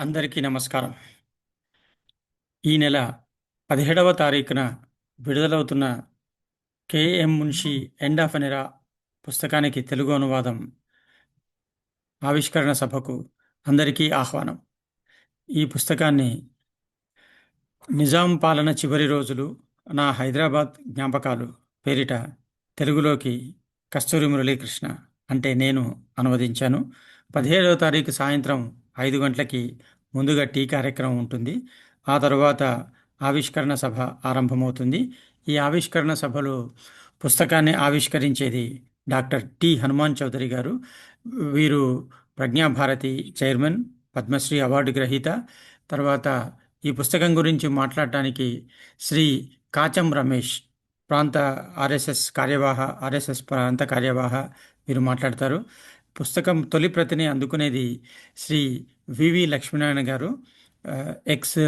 అందరికీ నమస్కారం. ఈ నెల పదిహేడవ తారీఖున విడుదలవుతున్న KM Munshi end of an పుస్తకానికి తెలుగు అనువాదం ఆవిష్కరణ సభకు అందరికీ ఆహ్వానం. ఈ పుస్తకాన్ని నిజాం పాలన చివరి రోజులు నా హైదరాబాద్ జ్ఞాపకాలు పేరిట తెలుగులోకి కస్తూరి మురళీకృష్ణ అంటే నేను అనువదించాను. పదిహేడవ తారీఖు సాయంత్రం ఐదు గంటలకి ముందుగా టీ కార్యక్రమం ఉంటుంది. ఆ తర్వాత ఆవిష్కరణ సభ ఆరంభమవుతుంది. ఈ ఆవిష్కరణ సభలో పుస్తకాన్ని ఆవిష్కరించేది డాక్టర్ టి హనుమాన్ చౌదరి గారు. వీరు ప్రజ్ఞాభారతి చైర్మన్ పద్మశ్రీ అవార్డు గ్రహీత. తర్వాత ఈ పుస్తకం గురించి మాట్లాడటానికి శ్రీ కాచం రమేష్ ప్రాంత ఆర్ఎస్ఎస్ కార్యవాహ ఆర్ఎస్ఎస్ ప్రాంత కార్యవాహ వీరు మాట్లాడతారు. పుస్తకం తొలి ప్రతిని అందుకునేది శ్రీ వివి లక్ష్మీనారాయణ గారు ex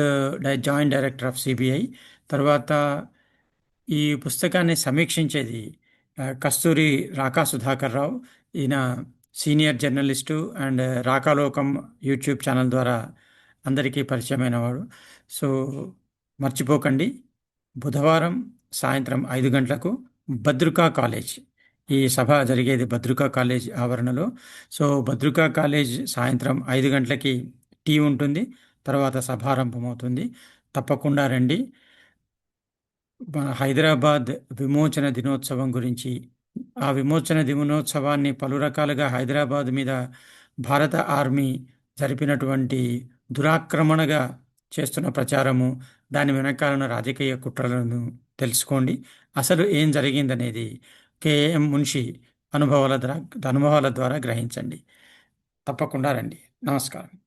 joint director of CBI. తర్వాత ఈ పుస్తకాన్ని సమీక్షించేది కస్తూరి రాకా సుధాకర్ రావు. ఈయన senior journalist and Rakalokam YouTube channel ద్వారా అందరికీ పరిచయమైన వాడు సో మర్చిపోకండి. బుధవారం సాయంత్రం ఐదు గంటలకు భద్రుకా కాలేజ్. ఈ సభ జరిగేది భద్రుకా కాలేజ్ ఆవరణలో. సో భద్రుకా కాలేజ్ సాయంత్రం ఐదు గంటలకి టీ ఉంటుంది. తర్వాత సభారంభమవుతుంది. తప్పకుండా రండి. హైదరాబాద్ విమోచన దినోత్సవం గురించి. ఆ విమోచన దినోత్సవాన్ని పలు రకాలుగా హైదరాబాద్ మీద భారత ఆర్మీ జరిపినటువంటి దురాక్రమణగా చేస్తున్న ప్రచారము దాని వెనకాలన రాజకీయ కుట్రలను తెలుసుకోండి. అసలు ఏం జరిగిందనేది కేఎం మున్షి అనుభవాల ద్వారా అనుభవాల ద్వారా గ్రహించండి. తప్పకుండా రండి. నమస్కారం.